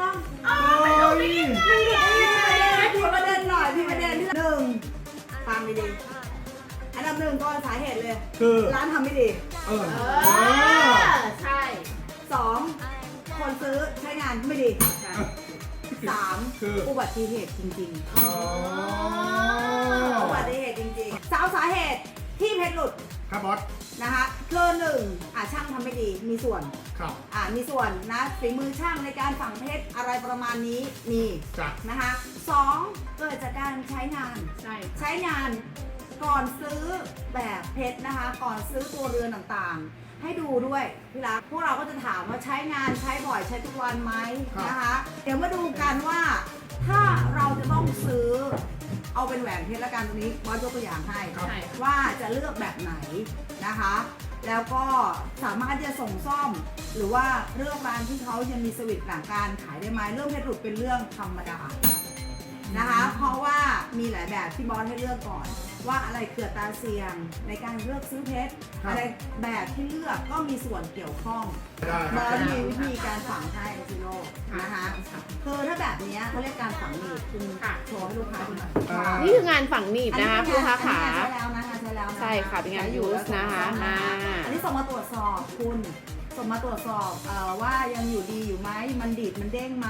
ต้องอ้ไม่รู้ไยไม่รู้ไยังไงพี่ประเด็นหน่อยพี่ประเด็นหนึ่งฟังดีอันดับหนึ่งก็สาเหตุเลย คือร้านทำไม่ดีเออใช่สองคนซื้อใช้งานไม่ดีสามคืออุบัติเหตุจริงๆอุบัติเหตุจริงๆสาวสาเหตุ ที่เพชรหลุดครับบอสนะคะคือหนึ่งอะช่างทำไม่ดีมีส่วน ครับ อะมีส่วนนะฝีมือช่างในการฝังเพชรอะไรประมาณนี้มีจ้ะ นะคะสองเกิดจากการใช้งาน ใช่ใช้งานก่อนซื้อแบบเพชรนะคะ ก่อนซื้อตัวเรือนต่างๆ ให้ดูด้วยพี่รักพวกเราก็จะถามว่าใช้งานใช้บ่อยใช้ทุกวันไหมนะคะ เดี๋ยวมาดูกันว่า ถ้าเราจะต้องซื้อ เอาเป็นแหวนเพชรละกันตรงนี้บอสยกตัวอย่างให้ครับใช่ว่าจะเลือกแบบไหนนะคะ แล้วก็สามารถที่จะส่งซ่อม หรือว่าเลือกร้านที่เขายังมีสวิตช์หลังการขายได้ไหมเรื่องเพชรหลุดเป็นเรื่องธรรมดานะคะ เพราะว่ามีหลายแบบที่บอสให้เลือกก่อน ว่าอะไรเกิดตาเสียงในการเลือกซื้อเพชรครับ อะไรแบบที่เลือกก็มีส่วนเกี่ยวข้องได้บคอรับสมีวิธีการฝังให้ แบบเนี้ยเขาเรียกการฝังหนีบคุณค่ะโชว์ให้ลูกค้าดูหน่อยอ่านี่คืองานฝังหนีบนะคะอัคุณลูกค้าขา อันนี้ใช้แล้วนะคะใช้แล้วนใช่ค่ะเป็นงาน use นะคะอ่าอ่า อันนี้ส่งมาตรวจสอบคุณส่งมาตรวจสอบเอ่อว่ายังอยู่ดีอยู่ไหมมันดีดมันเด้งไหม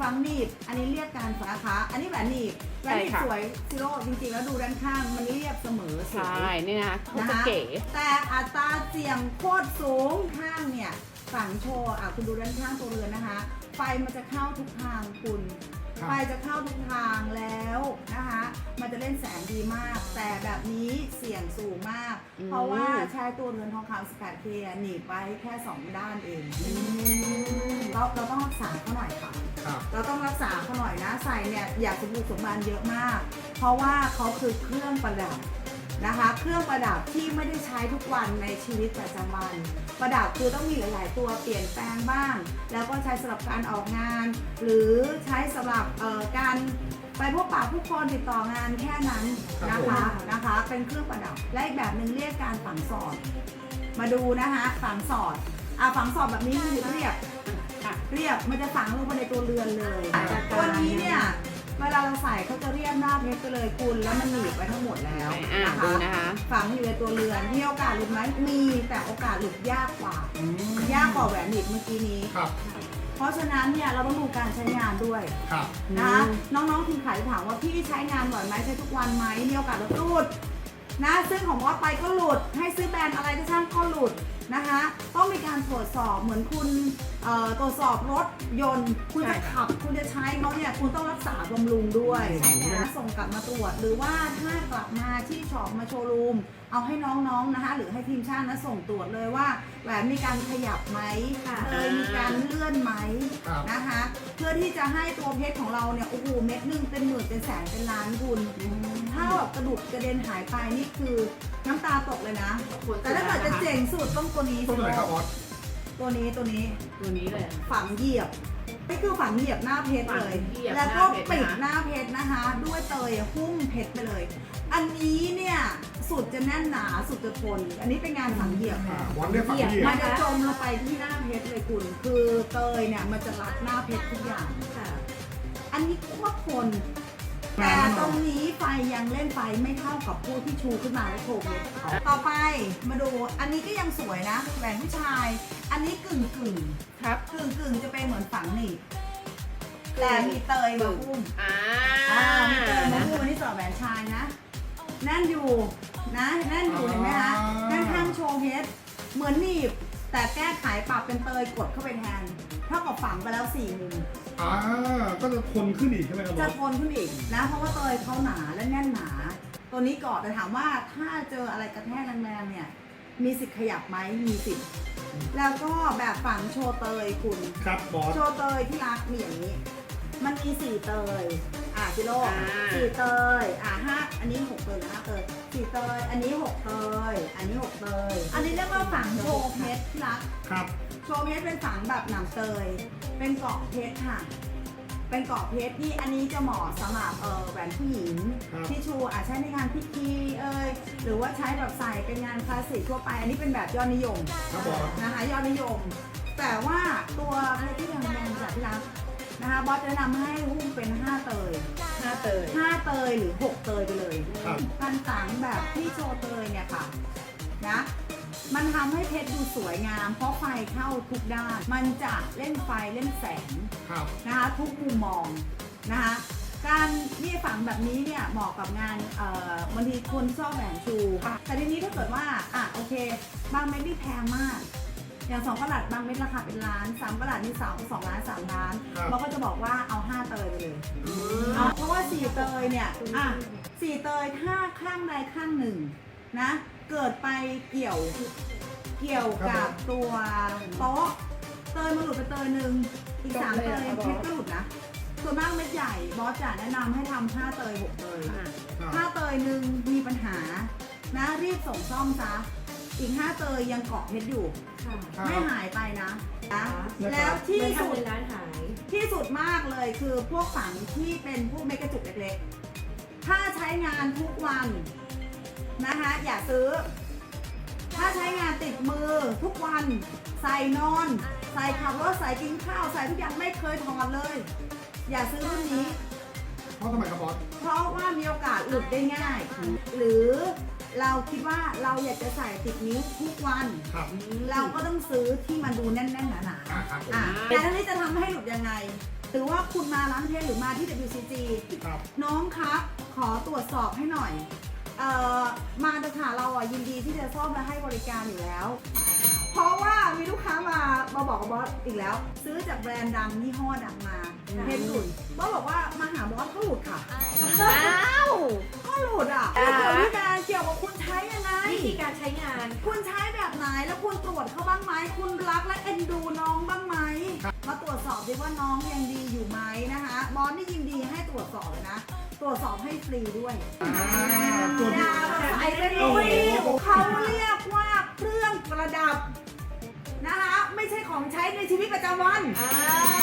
ฟังหนีบอันนี้เรียกการฝังนะคะอันนี้แหวนหนีบแหวนหนีบใช่ค่ะสวยซิโร่จริงๆแล้วดูด้านข้างมันเรียบเสมอสใช่วยนี่นะคะโคตรนะคะเก๋ แต่อัตราเสี่ยงโคตรสูงข้างเนี่ย ฝังโชว์อะคุณดูด้านข้างตัวเรือนนะคะ ไฟมันจะเข้าทุกทางคุณ ครับ ไฟจะเข้าทุกทางแล้วนะคะ มันจะเล่นแสงดีมาก แต่แบบนี้เสี่ยงสูงมาก อืม เพราะว่าใช้ตัวเรือนทองคำสกัดเคหนีบไปแค่ 2 ด้านเองเราเราต้องรักษาเขาหน่อยค่ะ ครับ เราต้องรักษาเขาหน่อยนะใส่เนี่ยอยากสมบูรณ์สมบันเยอะมาก เพราะว่าเขาคือเครื่องประดับ นะคะ เครื่องประดับที่ไม่ได้ใช้ทุกวันในชีวิตประจำวัน ประดับคือต้องมีหลาย ๆ ตัวเปลี่ยนแปลงบ้าง แล้วก็ใช้สำหรับการออกงาน หรือใช้สำหรับเอ่อการไปพบปะผู้คนติดต่องานแค่นั้นนะคะนะคะ เป็นเครื่องประดับและอีกแบบหนึ่งเรียกการฝังสอด มาดูนะคะฝังสอดอะฝังสอดแบบนี้คือเรียบค่ะเรียบมันจะฝังลงไปในตัวเรือนเลยตัวนี้เนี่ย เวลาเราใส่เขาจะเรียบหน้าเพชรไปเลยคุณแล้วมันหนีบไปทั้งหมดแล้วอ่านะดูคะนะคะ ฝังอยู่ในตัวเรือนมีโอกาสหลุดไหมมีแต่โอกาสหลุดยากกว่าอืมยากกว่าแหวนหนีบเมื่อกี้นี้ ครับ เพราะฉะนั้นเนี่ยเราต้องดูการใช้งานด้วยครับนะคะน้องๆทีมขายจะถามว่าพี่ใช้งานบ่อยไหมใช้ทุกวันไหมมีโอกาสหลุดหลุดนะซึ่งของว่าไปก็หลุดให้ซื้อแบรนด์อะไรก็ช่างก็หลุด นะคะ ต้องมีการตรวจสอบเหมือนคุณเอ่อตรวจสอบรถยนต์ คุณจะขับ คุณจะใช้เขาเนี่ยคุณต้องรักษาบำรุงด้วยนะส่งกลับมาตรวจหรือว่าถ้ากลับมาที่ช็อปมาโชว์รูม เอาให้น้องๆนะคะ หรือให้ทีมช่างนะส่งตรวจเลยว่าแหวนมีการขยับไหมเอยมีการเลื่อนไหมครับ นะคะ เพื่อที่จะให้ตัวเพชรของเราเนี่ยโอ้โหเม็ดหนึงเป็นหมื่นเป็นแสนเป็นล้านคุณ ถ้าแบบกระดุกกระเด็นหายไปนี่คือน้ำตาตกเลยนะ แต่ถ้าเกิดจะเจ๋งสุดต้องตัวนี้ตัวไหนครับบอสตัวนี้ตัวนี้ ตัวนี้เลย ฝังเหยียบนี่คือฝังเหยียบหน้าเพชรเลย ฝังเหยียบแล้วก็หน้าเพชรนะคะปิดหน้าเพชรนะคะ ด้วยเตยหุ้มเพชรไปเลย อันนี้เนี่ย สุดจะแน่นหนาสุดจะทน อันนี้เป็นงานฝังเหยียบอ่าค่ะบอสเรียกฝังเหยียบมันจะจมลงไปที่หน้าเพชรเลยคุณ คือเตยเนี่ยมันจะรัดหน้าเพชรทุกอย่าง ค่ะ อันนี้โคตรทน แต่ตรงนี้ไฟยังเล่นไฟไม่เท่ากับผู้ที่ชูขึ้นมาและโชว์เพชรต่อไปมาดูอันนี้ก็ยังสวยนะแหวนผู้ชาย อันนี้กึ่งกึ่งครับ กึ่งกึ่งจะเป็นเหมือนฝังหนีบแต่มีเตยมาหุ้มอ่าอ่ามีเตยมาหุ้มอันนี้สำหรับแหวนชายนะแน่นอยู่ นะแน่นอยู่เห็นไหมคะด้านข้างโชว์เพชรเหมือนหนีบ แต่แก้ไขปรับเป็นเตยกดเข้าไปแทนเท่ากับฝังไปแล้วสี่มุมอ่าก็จะทนขึ้นอีกใช่ไหมครับบจะอสทนขึ้นอีกนะเพราะว่าเตยเขาหนาและแน่นหนา ตัวนี้ก่อนแต่ถามว่าถ้าเจออะไรกระแทกแรงๆเนี่ย มีสิทธิ์ขยับไหมมีสิทธิ์แล้วก็แบบฝังโชว์เตยคุณครับบอสโชว์เตยที่รักมีอย่างนี้ มันมีสี่เตยอะจิโร่อ่าสี่เตยอะห้าอันนี้หกเตยหรือห้าเตยสี่ เตย อันนี้หกเตย อันนี้หกเตย อันนี้เรียกว่าฝังโชว์เพชรที่รัก ครับ โชว์เพชรเป็นฝังแบบหนังเตย เป็นเกาะเพชรค่ะ เป็นเกาะเพชรที่อันนี้จะเหมาะสำหรับเออแหวนผู้หญิงครับที่ชูอาจใช้ในงานพิธีเอยหรือว่าใช้แบบใส่เป็นงานคลาสสิกทั่วไป อันนี้เป็นแบบยอดนิยมครับบอสนะคะยอดนิยม แต่ว่าตัวเพชรที่ยังแมนจากที่รัก นะคะบอสจะแนะนำให้หุ้มเป็น 5 เตยหน้าเตย 5 เตยหรือ 6 เตยไปเลยครับ การตังแบบที่โชว์เตยเนี่ยค่ะนะมันทำให้เพชรดูสวยงาม เพราะไฟเข้าทุกด้าน มันจะเล่นไฟเล่นแสง ครับ นะคะทุกมุมมองนะคะการที่ฝังแบบนี้เนี่ยเหมาะกับงานเอ่อบางทีคนชอบแหวนชู แต่ทีนี้ถ้าเกิดว่าอะโอเค บางเม็ดนี่แพงมาก อย่างสองกระดาษบางเม็ดราคาเป็นล้านสามกระดาษนี่สามสองล้านสามล้านครับ เราก็จะบอกว่าเอาห้าเตยไปเลยเอาเพราะว่าสี่เตยเนี่ยอะสี่เตยถ้าข้างใดข้างหนึ่งนะ เกิดไปเกี่ยวเกี่ยวกับตัวโต๊ะเตยมันหลุดไปเตยหนึ่งอีกสามเตยเพชรก็หลุดนะส่วนมากเม็ดใหญ่บอสจะแนะนำให้ทำห้าเตยหกเตยครับถ้าเตยหนึ่งมีปัญหานะรีบส่งซ่อมซะ อีกห้าเตยยังเกาะเพชรอยู่ ค่ะครับ ไม่หายไปนะนะนะครับ แล้วที่ไม่สุทำดเป็นร้านหาย ที่สุดมากเลยคือพวกฝังที่เป็นพวกเม็ดกระจุกเล็กๆ ถ้าใช้งานทุกวันนะคะ อย่าซื้อ ถ้าใช้งานติดมือทุกวัน ใส่นอน ใส่ขับรถใส่กินข้าว ใส่ทุกอย่างไม่เคยถอดเลย อย่าซื้อรุ่นนี้ เพราะทำไมครับบอสเพราะว่ามีโอกาสหลุดได้ง่าย หรือ เราคิดว่าเราอยากจะใส่ติดนิ้วทุกวัน ครับ เราก็ต้องซื้อที่มันดูแน่นๆหนาอ่าครับผม ๆอะแต่ทั้งนี้จะทำให้หลุดยังไงหรือว่าคุณมาร้านเพชรหรือมาที่ WCG ครับ น้องคะขอตรวจสอบให้หน่อยเอ่อมาเถอะค่ะเราอะยินดีที่จะซ่อมและให้บริการอยู่แล้ว เพราะว่า มีลูกค้ามามาบอกกับบอสอีกแล้ว ซื้อจากแบรนด์ดังยี่ห้อดังมาเพชรหลุดบอสบอกว่ามาหาบอสก็หลุดค่ะอ้าวก็หลุดอะอ่าเกี่ยวกับการเกี่ยวกับคุณใช้ยังไงวิธีการใช้งาน คุณใช้แบบไหนแล้วคุณตรวจเขาบ้างไหมคุณรักและเอ็นดูน้องบ้างไหมมาตรวจสอบดิว่าน้องยังดีอยู่ไหมนะคะบอสนี่ยินดีให้ตรวจสอบเลยนะตรวจสอบให้ฟรีด้วยอ่าตัวอที่ย่ามาใส่เป็นโอ้ลุโหยเขาเรียกว่า วัน อ่า